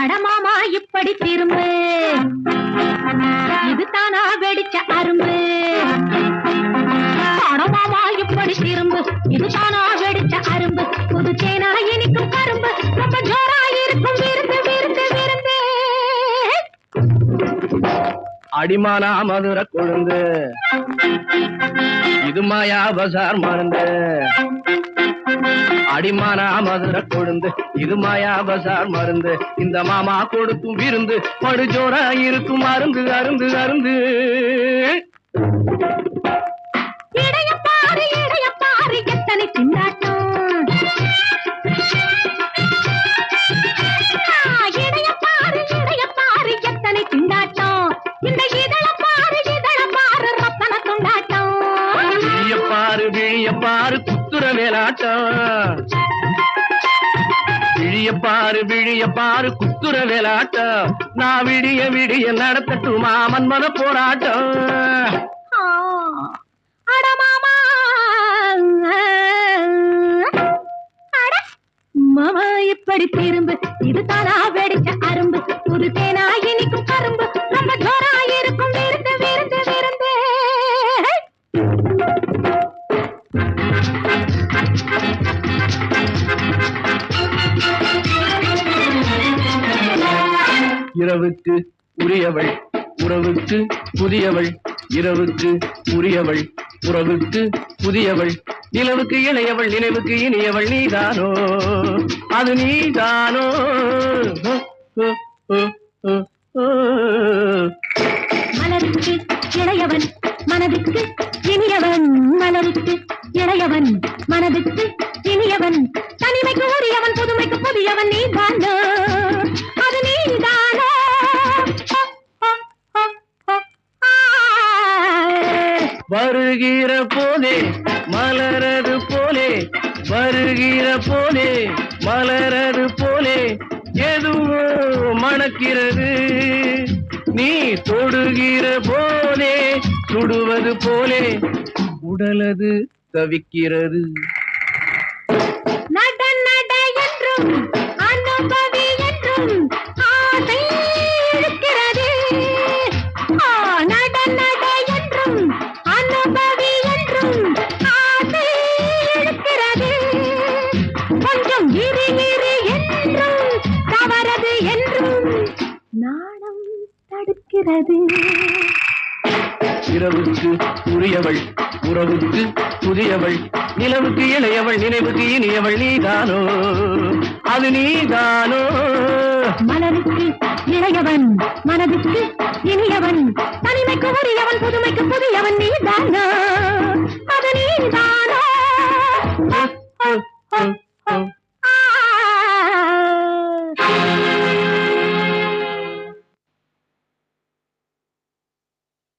அடமாமா இப்படி திரும்பு. இது தானா வெடிச்ச அரும்பு? அடமாமா இப்படி திரும்பு. இது தானா வெடிச்ச அரும்பு? புதுச்சேனா தேனா இனிக்கும் கரும்பு. ரொம்ப ஜோரா இருக்கும் விருந்து விருந்து விருந்து. அடிமானா மதுர கொழுந்து. இது மாயா பசார் மருந்து அடிமானா மதுர கொழுந்து இது மாயா பசார் மருந்து. இந்த மாமா கொடுக்கும் விருந்து படுஜோரா இருக்கும் அருந்து அருந்து அருந்து. இடைய பாரு இடைய பாரு எத்தனை திண்டாட்டம். பாரு விழிய பாரு விழிய வேலாட்டம் விழிய பாரு விழிய பாரு குத்துற வேலாட்டம் நான் விடிய விடிய நடத்தட்டு மாமன் மன போராட்டம் மாமா. இப்படி திரும்ப? இது இரவுக்கு உரியவள் உறவுக்கு புதியவள் இரவுக்கு உரியவள் உறவுக்கு புதியவள் நிலவுக்கு இளையவள் நினைவுக்கு இனியவள் நீதானோ? அது நீதானோ? மலருக்கு இளையவன் மனதுக்கு இனியவன் மலருக்கு இளையவன் மனதுக்கு இனியவன். தனிமைக்கு உரியவன் புதுமைக்கு புதியவன் நீ வருகிற போலே மலரது போலே வருகிற போலே மலரது போலே எதுவோ மணக்கிறது. நீ தொடுகிற போலே சுடுவது போலே உடலது தவிக்கிறது. நட நட என்றும் நாணம் தடுக்கிறது. இரவுக்கு உரியவள் உறவுக்கு புதியவள் நிலவுக்கு இளையவள் நினைவுக்கு இனியவள் நீதானோ? அது நீதானோ? மலருக்கு இளையவன் மனதுக்கு இனியவன் தனிமைக்கு உரியவன் புதுமைக்கு புதியவன் நீதானோ?